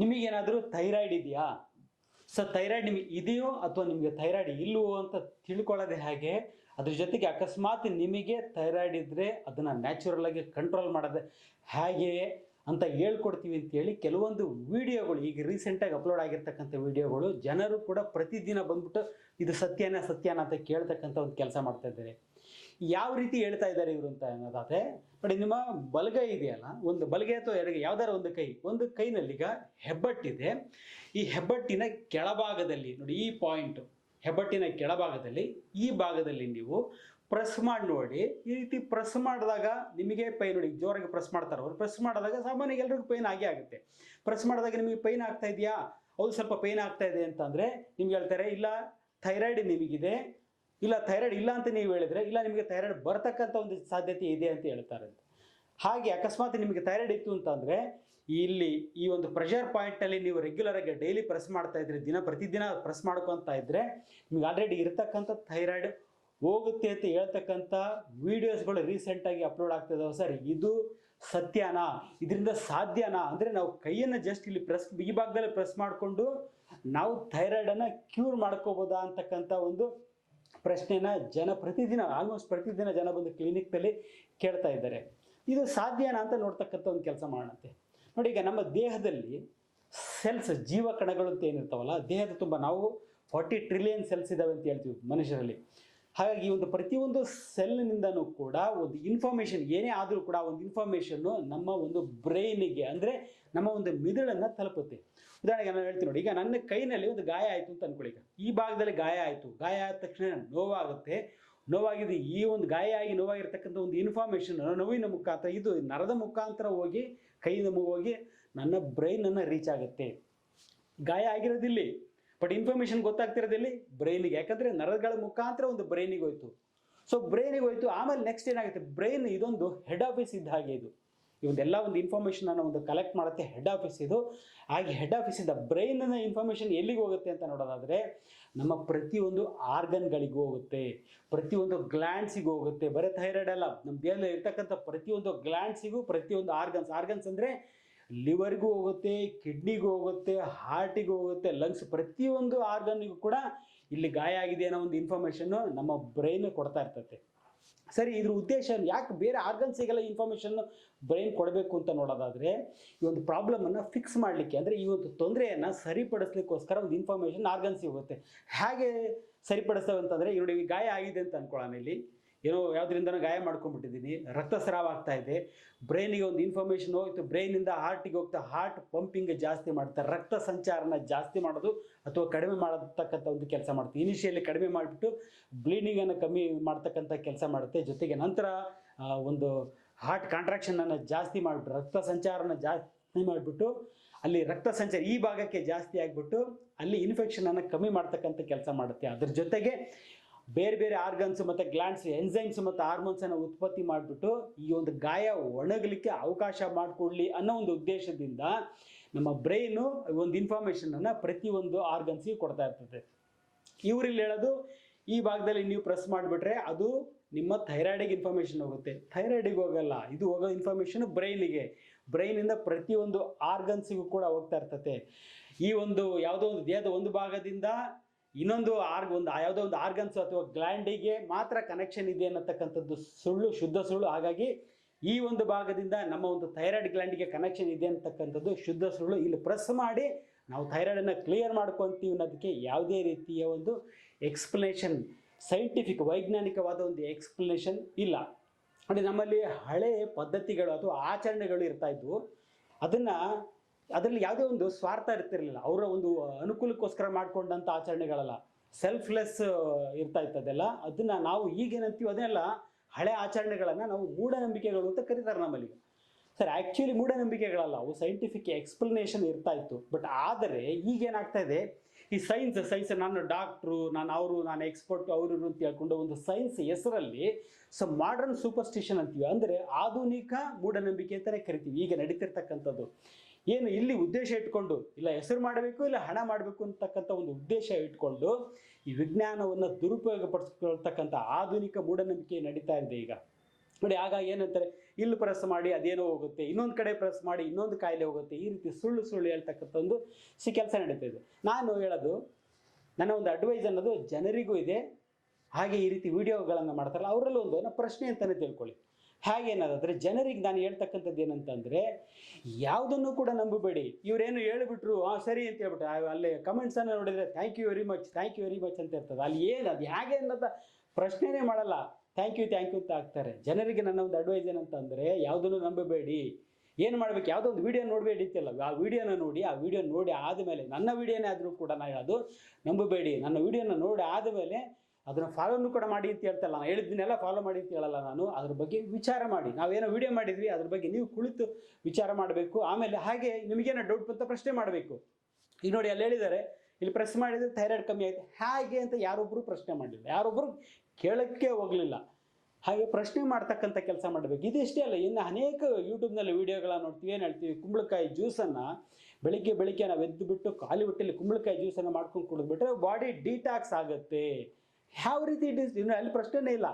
ನಿಮಗೇನಾದರೂ ಥೈರಾಯ್ಡ್ ಇದೆಯಾ? So thyroid ನಿಮಗೆ ಇದೆಯೋ ಅಥವಾ ನಿಮಗೆ ಥೈರಾಯ್ಡ್ ಇಲ್ಲವೋ ಅಂತ ತಿಳ್ಕೊಳ್ಳೋದೆ ಹಾಗೆ ಅದ್ರ ಜೊತೆಗೆ ಅಕಸ್ಮಾತ್ ನಿಮಗೆ ಥೈರಾಯ್ಡ್ ಇದ್ದರೆ ಅದನ್ನು ನ್ಯಾಚುರಲ್ ಆಗಿ ಕಂಟ್ರೋಲ್ ಮಾಡೋದು ಹೇಗೆ ಅಂತ ಹೇಳ್ಕೊಡ್ತೀವಿ ಅಂತೇಳಿ ಕೆಲವೊಂದು ವಿಡಿಯೋಗಳು, ಈಗ ರೀಸೆಂಟಾಗಿ ಅಪ್ಲೋಡ್ ಆಗಿರ್ತಕ್ಕಂಥ ವಿಡಿಯೋಗಳು ಜನರು ಕೂಡ ಪ್ರತಿದಿನ ಬಂದ್ಬಿಟ್ಟು ಇದು ಸತ್ಯನ ಸತ್ಯನ ಅಂತ ಕೇಳ್ತಕ್ಕಂಥ ಒಂದು ಕೆಲಸ ಮಾಡ್ತಾ ಇದ್ದಾರೆ. ಯಾವ ರೀತಿ ಹೇಳ್ತಾ ಇದ್ದಾರೆ ಇವರು ಅಂತ ಅನ್ನೋದಾದ್ರೆ ನೋಡಿ ನಿಮ್ಮ ಬಲಗೈ ಇದೆಯಲ್ಲ, ಒಂದು ಬಲಗೈ ಅಥವಾ ಎಡಗೈ, ಯಾವ್ದಾರ ಒಂದು ಕೈ, ಒಂದು ಕೈನಲ್ಲಿ ಈಗ ಹೆಬ್ಬಟ್ಟಿದೆ ಈ ಹೆಬ್ಬಟ್ಟಿನ ಕೆಳಭಾಗದಲ್ಲಿ, ನೋಡಿ ಈ ಪಾಯಿಂಟ್ ಹೆಬ್ಬಟ್ಟಿನ ಕೆಳಭಾಗದಲ್ಲಿ, ಈ ಭಾಗದಲ್ಲಿ ನೀವು ಪ್ರೆಸ್ ಮಾಡಿ ನೋಡಿ, ಈ ರೀತಿ ಪ್ರೆಸ್ ಮಾಡಿದಾಗ ನಿಮಗೆ ಪೈನ್ ನೋಡಿ ಜೋರಾಗಿ ಪ್ರೆಸ್ ಮಾಡ್ತಾರೆ. ಅವರು ಪ್ರೆಸ್ ಮಾಡಿದಾಗ ಸಾಮಾನ್ಯ ಎಲ್ರಿಗೂ ಪೈನ್ ಆಗೇ ಆಗುತ್ತೆ. ಪ್ರೆಸ್ ಮಾಡಿದಾಗ ನಿಮಗೆ ಪೈನ್ ಆಗ್ತಾ ಇದೆಯಾ? ಹೌದು ಸ್ವಲ್ಪ ಪೈನ್ ಆಗ್ತಾ ಇದೆ ಅಂತಂದರೆ ನಿಮ್ಗೆ ಹೇಳ್ತಾರೆ, ಇಲ್ಲ ಥೈರಾಯ್ಡ್ ನಿಮಗಿದೆ. ಇಲ್ಲ ಥೈರಾಯ್ಡ್ ಇಲ್ಲ ಅಂತ ನೀವು ಹೇಳಿದ್ರೆ, ಇಲ್ಲ ನಿಮಗೆ ಥೈರಾಯ್ಡ್ ಬರ್ತಕ್ಕಂಥ ಒಂದು ಸಾಧ್ಯತೆ ಇದೆ ಅಂತ ಹೇಳ್ತಾರೆ ಹಾಗೆ ಅಕಸ್ಮಾತ್ ನಿಮಗೆ ಥೈರಾಯ್ಡ್ ಇತ್ತು ಅಂತಂದರೆ ಇಲ್ಲಿ ಈ ಒಂದು ಪ್ರೆಷರ್ ಪಾಯಿಂಟಲ್ಲಿ ನೀವು ರೆಗ್ಯುಲರ್ ಆಗಿ ಡೈಲಿ ಪ್ರೆಸ್ ಮಾಡ್ತಾ ಇದ್ರೆ, ದಿನ ಪ್ರತಿದಿನ ಪ್ರೆಸ್ ಮಾಡ್ಕೊತಾ ಇದ್ರೆ, ನಿಮ್ಗೆ ಆಲ್ರೆಡಿ ಇರತಕ್ಕಂಥ ಥೈರಾಯ್ಡ್ ಹೋಗುತ್ತೆ ಅಂತ ಹೇಳ್ತಕ್ಕಂಥ ವೀಡಿಯೋಸ್ಗಳು ರೀಸೆಂಟಾಗಿ ಅಪ್ಲೋಡ್ ಆಗ್ತಾ ಸರ್, ಇದು ಸತ್ಯನಾ? ಇದರಿಂದ ಸಾಧ್ಯನಾ? ಅಂದರೆ ನಾವು ಕೈಯನ್ನು ಜಸ್ಟ್ ಇಲ್ಲಿ ಪ್ರೆಸ್ ಈ ಭಾಗದಲ್ಲಿ ಪ್ರೆಸ್ ಮಾಡಿಕೊಂಡು ನಾವು ಥೈರಾಯ್ಡನ್ನು ಕ್ಯೂರ್ ಮಾಡ್ಕೋಬೋದಾ ಅಂತಕ್ಕಂಥ ಒಂದು ಪ್ರಶ್ನೆನ ಜನ ಪ್ರತಿದಿನ ಆಲ್ಮೋಸ್ಟ್ ಪ್ರತಿದಿನ ಜನ ಬಂದು ಕ್ಲಿನಿಕ್ನಲ್ಲಿ ಕೇಳ್ತಾ ಇದ್ದಾರೆ. ಇದು ಸಾಧ್ಯನಾ ಅಂತ ನೋಡ್ತಕ್ಕಂಥ ಒಂದು ಕೆಲಸ ಮಾಡುತ್ತೆ ನೋಡಿ, ಈಗ ನಮ್ಮ ದೇಹದಲ್ಲಿ ಸೆಲ್ಸ್ ಜೀವಕಣಗಳು ಅಂತ ಏನಿರ್ತಾವಲ್ಲ, ದೇಹದ ತುಂಬ ನಾವು ಫಾರ್ಟಿ ಟ್ರಿಲಿಯನ್ ಸೆಲ್ಸ್ ಇದಾವೆ ಅಂತ ಹೇಳ್ತೀವಿ ಮನುಷ್ಯರಲ್ಲಿ. ಹಾಗಾಗಿ ಒಂದು ಪ್ರತಿಯೊಂದು ಸೆಲ್ನಿಂದನೂ ಕೂಡ ಒಂದು ಇನ್ಫಾರ್ಮೇಷನ್ ಏನೇ ಆದರೂ ಕೂಡ ಒಂದು ಇನ್ಫಾರ್ಮೇಷನ್ನು ನಮ್ಮ ಒಂದು ಬ್ರೈನಿಗೆ ಅಂದರೆ ನಮ್ಮ ಒಂದು ಮಿದುಳನ್ನು ತಲುಪುತ್ತೆ. ಉದಾಹರಣೆಗೆ ನಾನು ಹೇಳ್ತೀನಿ ನೋಡಿ, ಈಗ ನನ್ನ ಕೈನಲ್ಲಿ ಒಂದು ಗಾಯ ಆಯಿತು ಅಂತ ಅನ್ಕೊಳ್ಳಿ ಈಗ. ಈ ಭಾಗದಲ್ಲಿ ಗಾಯ ಆಯಿತು. ಗಾಯ ಆದ ತಕ್ಷಣ ನೋವಾಗುತ್ತೆ. ನೋವಾಗಿದೆ, ಈ ಒಂದು ಗಾಯ ಆಗಿ ನೋವಾಗಿರ್ತಕ್ಕಂಥ ಒಂದು ಇನ್ಫಾರ್ಮೇಷನ್ ನೋವಿನ ಮುಖಾಂತರ, ಇದು ನರದ ಮುಖಾಂತರ ಹೋಗಿ, ಕೈಯಿಂದ ಹೋಗಿ ನನ್ನ ಬ್ರೈನನ್ನು ರೀಚ್ ಆಗುತ್ತೆ. ಗಾಯ ಆಗಿರೋದಿಲ್ಲಿ. But information ಗೊತ್ತಾಗ್ತಿರೋದಿಲ್ಲಿ. ಬ್ರೈನಿಗೆ ಯಾಕಂದರೆ ನರಗಳ ಮುಖಾಂತರ ಒಂದು ಬ್ರೈನಿಗೆ ಹೋಯ್ತು. ಸೊ ಬ್ರೈನಿಗೆ ಹೋಯ್ತು. ಆಮೇಲೆ ನೆಕ್ಸ್ಟ್ ಏನಾಗುತ್ತೆ? ಬ್ರೈನ್ ಇದೊಂದು ಹೆಡ್ ಆಫೀಸ್ ಇದ್ದ ಹಾಗೆ ಇದು. ಇವೊಂದೆಲ್ಲ ಒಂದು ಇನ್ಫಾರ್ಮೇಷನ್ ಅನ್ನು ಒಂದು ಕಲೆಕ್ಟ್ ಮಾಡುತ್ತೆ. ಹೆಡ್ ಆಫೀಸ್ ಇದು. ಹಾಗೆ ಹೆಡ್ ಆಫೀಸಿಂದ ಬ್ರೈನ್ನ ಇನ್ಫಾರ್ಮೇಷನ್ ಎಲ್ಲಿಗೆ ಹೋಗುತ್ತೆ ಅಂತ ನೋಡೋದಾದರೆ, ನಮ್ಮ ಪ್ರತಿಯೊಂದು ಆರ್ಗನ್ಗಳಿಗೂ ಹೋಗುತ್ತೆ. ಪ್ರತಿಯೊಂದು ಗ್ಲ್ಯಾಂಡ್ಸಿಗೂ ಹೋಗುತ್ತೆ. ಬರೀ ಥೈರಾಯ್ಡ್ ಅಲ್ಲ. ನಮ್ಮ ದೇಹದಲ್ಲಿ ಇರ್ತಕ್ಕಂಥ ಪ್ರತಿಯೊಂದು ಗ್ಲ್ಯಾಂಡ್ಸಿಗೂ ಪ್ರತಿಯೊಂದು ಆರ್ಗನ್ಸ್ ಆರ್ಗನ್ಸ್ ಅಂದರೆ ಲಿವರ್ಗೂ ಹೋಗುತ್ತೆ, ಕಿಡ್ನಿಗೂ ಹೋಗುತ್ತೆ, ಹಾರ್ಟಿಗೂ ಹೋಗುತ್ತೆ, ಲಂಗ್ಸ್ ಪ್ರತಿಯೊಂದು ಆರ್ಗನ್ಗೂ ಕೂಡ ಇಲ್ಲಿ ಗಾಯ ಆಗಿದೆ ಅನ್ನೋ ಒಂದು ಇನ್ಫಾರ್ಮೇಷನ್ನು ನಮ್ಮ ಬ್ರೈನ್ ಕೊಡ್ತಾ ಇರ್ತತೆ. ಸರಿ, ಇದ್ರ ಉದ್ದೇಶ ಯಾಕೆ ಬೇರೆ ಆರ್ಗನ್ಸಿಗೆಲ್ಲ ಇನ್ಫಾರ್ಮೇಷನ್ ಬ್ರೈನ್ ಕೊಡಬೇಕು ಅಂತ ನೋಡೋದಾದರೆ, ಈ ಒಂದು ಪ್ರಾಬ್ಲಮನ್ನು ಫಿಕ್ಸ್ ಮಾಡಲಿಕ್ಕೆ, ಅಂದರೆ ಈ ಒಂದು ತೊಂದರೆಯನ್ನು ಸರಿಪಡಿಸ್ಲಿಕ್ಕೋಸ್ಕರ ಒಂದು ಇನ್ಫಾರ್ಮೇಷನ್ ಆರ್ಗನ್ಸಿಗೆ ಹೋಗುತ್ತೆ. ಹೇಗೆ ಸರಿಪಡಿಸ್ತವೆ ಅಂತಂದರೆ ಇವ್ರಿಗೆ ಗಾಯ ಆಗಿದೆ ಅಂತ ಅನ್ಕೊಳ್ಳೋಣ ಇಲ್ಲಿ. ಏನೋ ಯಾವುದರಿಂದ ಗಾಯ ಮಾಡ್ಕೊಂಡ್ಬಿಟ್ಟಿದ್ದೀನಿ. ರಕ್ತಸ್ರಾವ ಆಗ್ತಾ ಇದೆ. ಬ್ರೈನಿಗೆ ಒಂದು ಇನ್ಫಾರ್ಮೇಷನ್ ಹೋಯ್ತು. ಬ್ರೈನಿಂದ ಹಾರ್ಟಿಗೆ ಹೋಗ್ತಾ ಹಾರ್ಟ್ ಪಂಪಿಂಗ್ ಜಾಸ್ತಿ ಮಾಡ್ತಾರೆ ರಕ್ತ ಸಂಚಾರನ ಜಾಸ್ತಿ ಮಾಡೋದು ಅಥವಾ ಕಡಿಮೆ ಮಾಡತಕ್ಕಂಥ ಒಂದು ಕೆಲಸ ಮಾಡುತ್ತೆ ಇನಿಷಿಯಲಿ ಕಡಿಮೆ ಮಾಡಿಬಿಟ್ಟು ಬ್ಲೀಡಿಂಗನ್ನು ಕಮ್ಮಿ ಮಾಡ್ತಕ್ಕಂಥ ಕೆಲಸ ಮಾಡುತ್ತೆ. ಜೊತೆಗೆ ನಂತರ ಒಂದು ಹಾರ್ಟ್ ಕಾಂಟ್ರಾಕ್ಷನನ್ನು ಜಾಸ್ತಿ ಮಾಡಿಬಿಟ್ಟು, ರಕ್ತ ಸಂಚಾರನ ಜಾಸ್ತಿ ಮಾಡಿಬಿಟ್ಟು, ಅಲ್ಲಿ ರಕ್ತ ಸಂಚಾರ ಈ ಭಾಗಕ್ಕೆ ಜಾಸ್ತಿ ಆಗಿಬಿಟ್ಟು ಅಲ್ಲಿ ಇನ್ಫೆಕ್ಷನನ್ನು ಕಮ್ಮಿ ಮಾಡ್ತಕ್ಕಂಥ ಕೆಲಸ ಮಾಡುತ್ತೆ. ಅದ್ರ ಜೊತೆಗೆ ಬೇರೆ ಬೇರೆ ಆರ್ಗನ್ಸ್ ಮತ್ತು ಗ್ಲ್ಯಾಂಡ್ಸ್ ಎನ್ಸೈಮ್ಸ್ ಮತ್ತು ಹಾರ್ಮೋನ್ಸನ್ನು ಉತ್ಪತ್ತಿ ಮಾಡಿಬಿಟ್ಟು ಈ ಒಂದು ಗಾಯ ಒಣಗಲಿಕ್ಕೆ ಅವಕಾಶ ಮಾಡಿಕೊಡ್ಲಿ ಅನ್ನೋ ಒಂದು ಉದ್ದೇಶದಿಂದ ನಮ್ಮ ಬ್ರೈನು ಒಂದು ಇನ್ಫಾರ್ಮೇಷನನ್ನು ಪ್ರತಿಯೊಂದು ಆರ್ಗನ್ಸಿಗೆ ಕೊಡ್ತಾ ಇರ್ತದೆ. ಇವರಿಲ್ಲಿ ಹೇಳೋದು, ಈ ಭಾಗದಲ್ಲಿ ನೀವು ಪ್ರೆಸ್ ಮಾಡಿಬಿಟ್ರೆ ಅದು ನಿಮ್ಮ ಥೈರಾಯ್ಡಿಗೆ ಇನ್ಫಾರ್ಮೇಷನ್ ಹೋಗುತ್ತೆ. ಥೈರಾಯ್ಡಿಗೆ ಹೋಗಲ್ಲ, ಇದು ಹೋಗೋ ಇನ್ಫಾರ್ಮೇಷನ್ ಬ್ರೈನಿಗೆ ಬ್ರೈನಿಂದ ಪ್ರತಿಯೊಂದು ಆರ್ಗನ್ಸಿಗೂ ಕೂಡ ಹೋಗ್ತಾ ಇರ್ತದೆ. ಈ ಒಂದು ಯಾವುದೋ ಒಂದು ದೇಹದ ಒಂದು ಭಾಗದಿಂದ ಇನ್ನೊಂದು ಆರ್ಗ್, ಒಂದು ಯಾವುದೋ ಒಂದು ಆರ್ಗನ್ಸ್ ಅಥವಾ ಗ್ಲ್ಯಾಂಡಿಗೆ ಮಾತ್ರ ಕನೆಕ್ಷನ್ ಇದೆ ಅನ್ನತಕ್ಕಂಥದ್ದು ಸುಳ್ಳು, ಶುದ್ಧ ಸುಳ್ಳು. ಹಾಗಾಗಿ ಈ ಒಂದು ಭಾಗದಿಂದ ನಮ್ಮ ಒಂದು ಥೈರಾಯ್ಡ್ ಗ್ಲ್ಯಾಂಡಿಗೆ ಕನೆಕ್ಷನ್ ಇದೆ ಅಂತಕ್ಕಂಥದ್ದು ಶುದ್ಧ ಸುಳ್ಳು. ಇಲ್ಲಿ ಪ್ರೆಸ್ ಮಾಡಿ ನಾವು ಥೈರಾಯ್ಡನ್ನು ಕ್ಲಿಯರ್ ಮಾಡ್ಕೊತೀವಿ ಅನ್ನೋದಕ್ಕೆ ಯಾವುದೇ ರೀತಿಯ ಒಂದು ಎಕ್ಸ್ಪ್ಲನೇಷನ್ ಸೈಂಟಿಫಿಕ್ ವೈಜ್ಞಾನಿಕವಾದ ಒಂದು ಎಕ್ಸ್ಪ್ಲನೇಷನ್ ಇಲ್ಲ. ಅಂದರೆ ನಮ್ಮಲ್ಲಿ ಹಳೆ ಪದ್ಧತಿಗಳು ಅಥವಾ ಆಚರಣೆಗಳು ಇರ್ತಾ ಇದ್ವು. ಅದನ್ನು ಅದರಲ್ಲಿ ಯಾವುದೇ ಒಂದು ಸ್ವಾರ್ಥ ಇರ್ತಿರಲಿಲ್ಲ. ಅವರ ಒಂದು ಅನುಕೂಲಕ್ಕೋಸ್ಕರ ಮಾಡಿಕೊಂಡಂಥ ಆಚರಣೆಗಳಲ್ಲ. ಸೆಲ್ಫ್ಲೆಸ್ ಇರ್ತಾ ಇತ್ತದೆಲ್ಲ ಅದನ್ನು ನಾವು ಈಗೇನಂತೀವಿ ಅದನ್ನೆಲ್ಲ ಹಳೆ ಆಚರಣೆಗಳನ್ನು ನಾವು ಮೂಢನಂಬಿಕೆಗಳು ಅಂತ ಕರೀತಾರೆ ನಮ್ಮಲ್ಲಿ. ಸರ್ ಆ್ಯಕ್ಚುಲಿ ಮೂಢನಂಬಿಕೆಗಳಲ್ಲ. ಅವು ಸೈಂಟಿಫಿಕ್ ಎಕ್ಸ್ಪ್ಲನೇಷನ್ ಇರ್ತಾ ಇತ್ತು. ಬಟ್ ಆದರೆ ಈಗೇನಾಗ್ತಾ ಇದೆ? ಈ ಸೈನ್ಸ್ ಸೈನ್ಸ್ ನಾನು ಡಾಕ್ಟ್ರು ನಾನು ಅವರು, ನಾನು ಎಕ್ಸ್ಪರ್ಟ್ ಅವರು ಅಂತ ಹೇಳ್ಕೊಂಡು ಒಂದು ಸೈನ್ಸ್ ಹೆಸರಲ್ಲಿ ಸೊ ಮಾಡರ್ನ್ ಸೂಪರ್ಸ್ಟಿಷನ್ ಅಂತೀವಿ. ಅಂದರೆ ಆಧುನಿಕ ಮೂಢನಂಬಿಕೆ ಅಂತಲೇ ಕರಿತೀವಿ. ಈಗ ನಡೀತಿರ್ತಕ್ಕಂಥದ್ದು. ಏನು ಇಲ್ಲಿ ಉದ್ದೇಶ ಇಟ್ಕೊಂಡು, ಇಲ್ಲ ಹೆಸರು ಮಾಡಬೇಕು, ಇಲ್ಲ ಹಣ ಮಾಡಬೇಕು ಅಂತಕ್ಕಂಥ ಒಂದು ಉದ್ದೇಶ ಇಟ್ಕೊಂಡು ಈ ವಿಜ್ಞಾನವನ್ನು ದುರುಪಯೋಗ ಪಡಿಸ್ಕೊಳ್ತಕ್ಕಂಥ ಆಧುನಿಕ ಮೂಢನಂಬಿಕೆ ನಡೀತಾ ಇದೆ ಈಗ. ನೋಡಿ, ಆಗ ಏನಂತಾರೆ, ಇಲ್ಲಿ ಪ್ರೆಸ್ ಮಾಡಿ, ಅದೇನೋ ಹೋಗುತ್ತೆ, ಇನ್ನೊಂದು ಕಡೆ ಪ್ರೆಸ್ ಮಾಡಿ, ಇನ್ನೊಂದು ಕಾಯಿಲೆ ಹೋಗುತ್ತೆ, ಈ ರೀತಿ ಸುಳ್ಳು ಸುಳ್ಳು ಹೇಳ್ತಕ್ಕಂಥ ಒಂದು ಸಿ ಕೆಲಸ ನಡೀತಾ ಇದೆ. ನಾನು ಹೇಳೋದು, ನನ್ನ ಒಂದು ಅಡ್ವೈಸ್ ಅನ್ನೋದು ಜನರಿಗೂ ಇದೆ, ಹಾಗೆ ಈ ರೀತಿ ವಿಡಿಯೋಗಳನ್ನು ಮಾಡ್ತಾರಲ್ಲ ಅವರಲ್ಲೂ ಒಂದು ಪ್ರಶ್ನೆ ಅಂತಲೇ ತಿಳ್ಕೊಳ್ಳಿ. ಹಾಗೆ ಏನಾದ್ರೆ ಜನರಿಗೆ ನಾನು ಹೇಳ್ತಕ್ಕಂಥದ್ದು ಏನಂತಂದರೆ, ಯಾವುದನ್ನು ಕೂಡ ನಂಬಬೇಡಿ. ಇವರೇನು ಹೇಳಿಬಿಟ್ರು ಹಾಂ ಸರಿ ಅಂತ ಹೇಳ್ಬಿಟ್ಟು ಆ- ಅಲ್ಲಿ ಕಮೆಂಟ್ಸನ್ನು ನೋಡಿದರೆ thank you very much thank you very much ಅಂತ ಇರ್ತದೆ. ಅಲ್ಲಿ ಏನು, ಅದು ಹೇಗೆ ಅನ್ನೋದ ಪ್ರಶ್ನೆನೇ ಮಾಡಲ್ಲ. ಥ್ಯಾಂಕ್ ಯು ಥ್ಯಾಂಕ್ ಯು ಅಂತ ಆಗ್ತಾರೆ. ಜನರಿಗೆ ನನ್ನ ಒಂದು ಅಡ್ವೈಸ್ ಏನಂತಂದರೆ, ಯಾವುದನ್ನು ನಂಬಬೇಡಿ. ಏನು ಮಾಡ್ಬೇಕು? ಯಾವುದೋ ಒಂದು ವಿಡಿಯೋ ನೋಡಬೇಡಿ ಅಂತಿಲ್ಲ ಆ ವಿಡಿಯೋನ ನೋಡಿ, ಆ ವಿಡಿಯೋ ನೋಡಿ ಆದಮೇಲೆ, ನನ್ನ ವಿಡಿಯೋನೇ ಆದರೂ ಕೂಡ ನಾನು ಹೇಳೋದು ನಂಬಬೇಡಿ. ನನ್ನ ವಿಡಿಯೋನ ನೋಡಿ ಆದಮೇಲೆ ಅದನ್ನು ಫಾಲೋನು ಕೂಡ ಮಾಡಿ ಅಂತ ಹೇಳ್ತಲ್ಲ ನಾನು ಹೇಳಿದ್ದನ್ನೆಲ್ಲ ಫಾಲೋ ಮಾಡಿ ಅಂತ ಹೇಳಲ್ಲ ನಾನು. ಅದ್ರ ಬಗ್ಗೆ ವಿಚಾರ ಮಾಡಿ. ನಾವೇನೋ ವಿಡಿಯೋ ಮಾಡಿದ್ವಿ, ಅದ್ರ ಬಗ್ಗೆ ನೀವು ಕುಳಿತು ವಿಚಾರ ಮಾಡಬೇಕು. ಆಮೇಲೆ ಹಾಗೆ ನಿಮಗೇನೋ ಡೌಟ್ ಬಂತ ಪ್ರಶ್ನೆ ಮಾಡಬೇಕು. ಈಗ ನೋಡಿ ಅಲ್ಲಿ ಹೇಳಿದ್ದಾರೆ, ಇಲ್ಲಿ ಪ್ರೆಸ್ ಮಾಡಿದರೆ ಥೈರಾಯ್ಡ್ ಕಮ್ಮಿ ಆಯಿತು. ಹಾಗೆ ಅಂತ ಯಾರೊಬ್ಬರು ಪ್ರಶ್ನೆ ಮಾಡಲಿಲ್ಲ. ಯಾರೊಬ್ಬರು ಕೇಳೋಕ್ಕೆ ಹೋಗಲಿಲ್ಲ. ಹಾಗೆ ಪ್ರಶ್ನೆ ಮಾಡ್ತಕ್ಕಂಥ ಕೆಲಸ ಮಾಡಬೇಕು. ಇದಿಷ್ಟೇ ಅಲ್ಲ, ಇನ್ನು ಅನೇಕ ಯೂಟ್ಯೂಬ್ನಲ್ಲಿ ವೀಡಿಯೋಗಳನ್ನ ನೋಡ್ತೀವಿ, ಏನು ಹೇಳ್ತೀವಿ? ಕುಂಬಳಕಾಯಿ ಜ್ಯೂಸನ್ನು ಬೆಳಿಗ್ಗೆ ಬೆಳಿಗ್ಗೆ ನಾವು ಎದ್ದು ಬಿಟ್ಟು ಖಾಲಿ ಹೊಟ್ಟೆಯಲ್ಲಿ ಕುಂಬಳಕಾಯಿ ಜ್ಯೂಸನ್ನು ಮಾಡ್ಕೊಂಡು ಕುಡಿದ್ಬಿಟ್ರೆ ಬಾಡಿ ಡಿಟಾಕ್ಸ್ ಆಗುತ್ತೆ. ಯಾವ ರೀತಿ ಡಿಸ್ ಇನ್ನು ಅಲ್ಲಿ ಪ್ರಶ್ನೆನೇ ಇಲ್ಲ.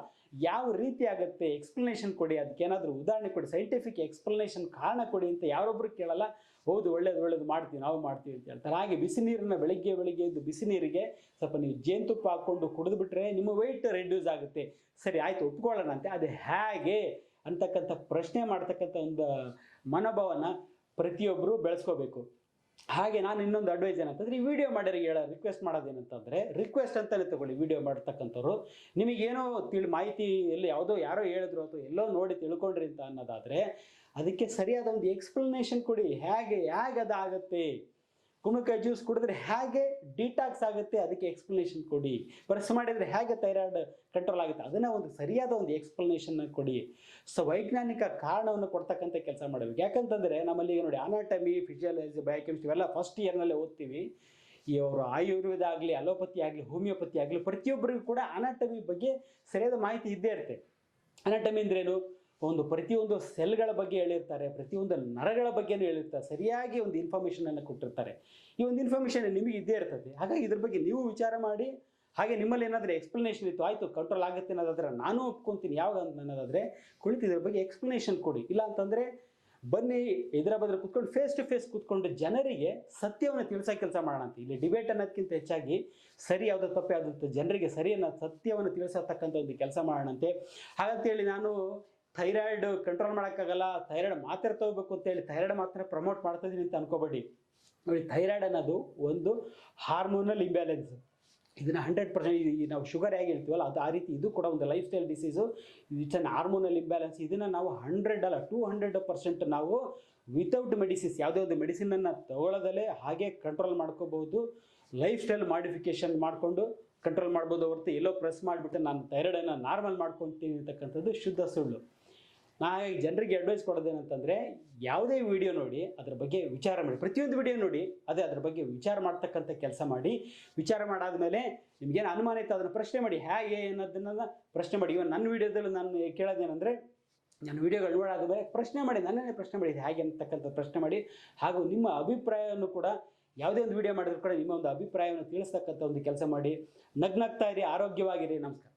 ಯಾವ ರೀತಿ ಆಗುತ್ತೆ? ಎಕ್ಸ್ಪ್ಲನೇಷನ್ ಕೊಡಿ. ಅದಕ್ಕೆ ಏನಾದರೂ ಉದಾಹರಣೆ ಕೊಡಿ. ಸೈಂಟಿಫಿಕ್ ಎಕ್ಸ್ಪ್ಲನೇಷನ್ ಕಾರಣ ಕೊಡಿ ಅಂತ ಯಾರೊಬ್ಬರು ಕೇಳಲ್ಲ. ಹೌದು, ಒಳ್ಳೇದು ಒಳ್ಳೇದು ಮಾಡ್ತೀವಿ, ನಾವು ಮಾಡ್ತೀವಿ ಅಂತ ಹೇಳ್ತಾರೆ. ಹಾಗೆ ಬಿಸಿ ನೀರನ್ನ ಬೆಳಿಗ್ಗೆ ಬೆಳಿಗ್ಗೆ ಎದ್ದು ಬಿಸಿ ನೀರಿಗೆ ಸ್ವಲ್ಪ ನೀವು ಜೇನುತುಪ್ಪ ಹಾಕ್ಕೊಂಡು ಕುಡಿದ್ಬಿಟ್ರೆ ನಿಮ್ಮ ವೆಯ್ಟ್ ರೆಡ್ಯೂಸ್ ಆಗುತ್ತೆ. ಸರಿ, ಆಯಿತು, ಒಪ್ಕೊಳ್ಳೋಣ ಅಂತೆ. ಅದು ಹೇಗೆ ಅಂತಕ್ಕಂಥ ಪ್ರಶ್ನೆ ಮಾಡ್ತಕ್ಕಂಥ ಒಂದು ಮನೋಭಾವನ ಪ್ರತಿಯೊಬ್ಬರು ಬೆಳೆಸ್ಕೋಬೇಕು. ಹಾಗೆ ನಾನು ಇನ್ನೊಂದು ಅಡ್ವೈಸ್ ಏನಂತಂದ್ರೆ, ಈ ವಿಡಿಯೋ ಮಾಡೋರಿಗೆ ಹೇಳ ರಿಕ್ವೆಸ್ಟ್ ಮಾಡೋದೇನಂತಂದರೆ ರಿಕ್ವೆಸ್ಟ್ ಅಂತಲೇ ತಗೊಳ್ಳಿ ವಿಡಿಯೋ ಮಾಡ್ತಕ್ಕಂಥವ್ರು. ನಿಮಗೇನೋ ತಿಳಿ ಮಾಹಿತಿ ಎಲ್ಲಿ ಯಾವುದೋ ಯಾರೋ ಹೇಳಿದ್ರು ಅಥವಾ ಎಲ್ಲೋ ನೋಡಿ ತಿಳ್ಕೊಂಡ್ರಿ ಅಂತ ಅನ್ನೋದಾದರೆ, ಅದಕ್ಕೆ ಸರಿಯಾದ ಒಂದು ಎಕ್ಸ್ಪ್ಲನೇಷನ್ ಕೊಡಿ. ಹೇಗೆ ಹೇಗೆ ಅದಾಗುತ್ತೆ ಕುಂಬಳಕಾಯಿ ಜ್ಯೂಸ್ ಕುಡಿದ್ರೆ ಹೇಗೆ ಡಿಟಾಕ್ಸ್ ಆಗುತ್ತೆ ಅದಕ್ಕೆ ಎಕ್ಸ್ಪ್ಲನೇಷನ್ ಕೊಡಿ. ಪ್ರೆಸ್ ಮಾಡಿದರೆ ಹೇಗೆ ಥೈರಾಯ್ಡ್ ಕಂಟ್ರೋಲ್ ಆಗುತ್ತೆ ಅದನ್ನು ಒಂದು ಸರಿಯಾದ ಒಂದು ಎಕ್ಸ್ಪ್ಲನೇಷನ್ ಕೊಡಿ. ಸೊ ವೈಜ್ಞಾನಿಕ ಕಾರಣವನ್ನು ಕೊಡ್ತಕ್ಕಂಥ ಕೆಲಸ ಮಾಡಬೇಕು. ಯಾಕಂತಂದರೆ ನಮ್ಮಲ್ಲಿ ಈಗ ನೋಡಿ ಅನಾಟಮಿ ಫಿಸಿಯಾಲಜಿ ಬಯೋಕೆಮಿಸ್ಟ್ರಿ ಇವೆಲ್ಲ ಫಸ್ಟ್ ಇಯರ್ನಲ್ಲೇ ಓದ್ತೀವಿ. ಈ ಅವರು ಆಯುರ್ವೇದ ಆಗಲಿ, ಅಲೋಪತಿ ಆಗಲಿ, ಹೋಮಿಯೋಪತಿ ಆಗಲಿ ಪ್ರತಿಯೊಬ್ಬರಿಗೂ ಕೂಡ ಅನಾಟಮಿ ಬಗ್ಗೆ ಸರಿಯಾದ ಮಾಹಿತಿ ಇದ್ದೇ ಇರುತ್ತೆ. ಅನಾಟಮಿ ಅಂದ್ರೇನು? ಒಂದು ಪ್ರತಿಯೊಂದು ಸೆಲ್ಗಳ ಬಗ್ಗೆ ಹೇಳಿರ್ತಾರೆ, ಪ್ರತಿಯೊಂದು ನರಗಳ ಬಗ್ಗೆನೂ ಹೇಳಿರ್ತಾರೆ, ಸರಿಯಾಗಿ ಒಂದು ಇನ್ಫಾರ್ಮೇಷನನ್ನು ಕೊಟ್ಟಿರ್ತಾರೆ. ಈ ಒಂದು ಇನ್ಫಾರ್ಮೇಷನ್ ನಿಮಗೆ ಇದ್ದೇ ಇರ್ತದೆ. ಹಾಗಾಗಿ ಇದ್ರ ಬಗ್ಗೆ ನೀವು ವಿಚಾರ ಮಾಡಿ, ಹಾಗೆ ನಿಮ್ಮಲ್ಲಿ ಏನಾದರೂ ಎಕ್ಸ್ಪ್ಲನೇಷನ್ ಇತ್ತು, ಆಯಿತು ಕಂಟ್ರೋಲ್ ಆಗುತ್ತೆ ಅನ್ನೋದಾದ್ರೆ ನಾನು ಒಪ್ಕೊತೀನಿ, ಯಾವಾಗ ಅಂತ ಅನ್ನೋದಾದರೆ ಕುಳಿತು ಇದ್ರ ಬಗ್ಗೆ ಎಕ್ಸ್ಪ್ಲನೇಷನ್ ಕೊಡಿ. ಇಲ್ಲ ಅಂತಂದರೆ ಬನ್ನಿ ಇದರ ಬದಲು ಕೂತ್ಕೊಂಡು ಫೇಸ್ ಟು ಫೇಸ್ ಕೂತ್ಕೊಂಡು ಜನರಿಗೆ ಸತ್ಯವನ್ನು ತಿಳಿಸೋ ಕೆಲಸ ಮಾಡೋಣ ಅಂತ. ಇಲ್ಲಿ ಡಿಬೇಟ್ ಅನ್ನೋದಕ್ಕಿಂತ ಹೆಚ್ಚಾಗಿ ಸರಿ ಯಾವುದೋ ತಪ್ಪು ಯಾವುದಂತ ಜನರಿಗೆ ಸರಿ ಅನ್ನೋ ಸತ್ಯವನ್ನು ತಿಳಿಸತಕ್ಕಂಥ ಒಂದು ಕೆಲಸ ಮಾಡೋಣಂತೆ ಹಾಗಂತೇಳಿ ನಾನು ಥೈರಾಯ್ಡ್ ಕಂಟ್ರೋಲ್ ಮಾಡೋಕ್ಕಾಗಲ್ಲ, ಥೈರಾಯ್ಡ್ ಮಾತ್ರ ತಗೋಬೇಕು ಅಂತೇಳಿ ಥೈರಾಯ್ಡ್ ಮಾತ್ರ ಪ್ರಮೋಟ್ ಮಾಡ್ತಾ ಇದೀನಿ ಅಂತ ಅನ್ಕೋಬೇಡಿ. ನೋಡಿ, ಥೈರಾಯ್ಡ್ ಅನ್ನೋದು ಒಂದು ಹಾರ್ಮೋನಲ್ ಇಂಬ್ಯಾಲೆನ್ಸ್ ಇದನ್ನು ಹಂಡ್ರೆಡ್ ಪರ್ಸೆಂಟ್ ನಾವು ಶುಗರ್ ಹೇಗೆ ಹೇಳ್ತೀವಲ್ಲ, ಅದು ಆ ರೀತಿ ಇದು ಕೂಡ ಒಂದು lifestyle disease it's an hormonal imbalance ಇದನ್ನು ನಾವು ಹಂಡ್ರೆಡ್ ಅಲ್ಲ ಟೂ ಹಂಡ್ರೆಡ್ ಪರ್ಸೆಂಟ್ ನಾವು ವಿತೌಟ್ ಮೆಡಿಸಿನ್ಸ್ ಯಾವುದೇ ಒಂದು ಮೆಡಿಸಿನನ್ನು ತಗೊಳ್ಳೋದಲ್ಲೇ ಹಾಗೆ ಕಂಟ್ರೋಲ್ ಮಾಡ್ಕೋಬಹುದು. ಲೈಫ್ ಸ್ಟೈಲ್ ಮಾಡಿಫಿಕೇಷನ್ ಮಾಡಿಕೊಂಡು ಕಂಟ್ರೋಲ್ ಮಾಡ್ಬೋದು ಹೊರತು ಎಲ್ಲೋ ಪ್ರೆಸ್ ಮಾಡಿಬಿಟ್ಟು ನಾನು ಥೈರಾಯ್ಡನ್ನು ನಾರ್ಮಲ್ ಮಾಡ್ಕೊತೀನಿ ಅಂತಕ್ಕಂಥದ್ದು ಶುದ್ಧ ಸುಳ್ಳು. ನಾ ಜನರಿಗೆ ಅಡ್ವೈಸ್ ಕೊಡೋದೇನಂತಂದರೆ ಯಾವುದೇ ವಿಡಿಯೋ ನೋಡಿ, ಅದರ ಬಗ್ಗೆ ವಿಚಾರ ಮಾಡಿ. ಪ್ರತಿಯೊಂದು ವಿಡಿಯೋ ನೋಡಿ, ಅದೇ ಅದ್ರ ಬಗ್ಗೆ ವಿಚಾರ ಮಾಡ್ತಕ್ಕಂಥ ಕೆಲಸ ಮಾಡಿ. ವಿಚಾರ ಮಾಡಾದ್ಮೇಲೆ ನಿಮಗೇನು ಅನುಮಾನ ಇತ್ತು, ಅದನ್ನು ಪ್ರಶ್ನೆ ಮಾಡಿ. ಹೇಗೆ ಅನ್ನೋದನ್ನ ಪ್ರಶ್ನೆ ಮಾಡಿ. ಇವನ್ ನನ್ನ ವಿಡಿಯೋದಲ್ಲಿ ನಾನು ಕೇಳೋದೇನೆಂದರೆ ನನ್ನ ವಿಡಿಯೋಗಳು ನೋಡಾದ್ಮೇಲೆ ಪ್ರಶ್ನೆ ಮಾಡಿ, ನನ್ನನ್ನೇ ಪ್ರಶ್ನೆ ಮಾಡಿ. ಇದು ಹೇಗೆ ಅಂತಕ್ಕಂಥ ಪ್ರಶ್ನೆ ಮಾಡಿ. ಹಾಗೂ ನಿಮ್ಮ ಅಭಿಪ್ರಾಯವನ್ನು ಕೂಡ ಯಾವುದೇ ಒಂದು ವಿಡಿಯೋ ಮಾಡಿದ್ರು ಕೂಡ ನಿಮ್ಮ ಒಂದು ಅಭಿಪ್ರಾಯವನ್ನು ತಿಳಿಸ್ತಕ್ಕಂಥ ಒಂದು ಕೆಲಸ ಮಾಡಿ. ನಗ್ನಗ್ತಾ ಇರಿ, ಆರೋಗ್ಯವಾಗಿರಿ. ನಮಸ್ಕಾರ.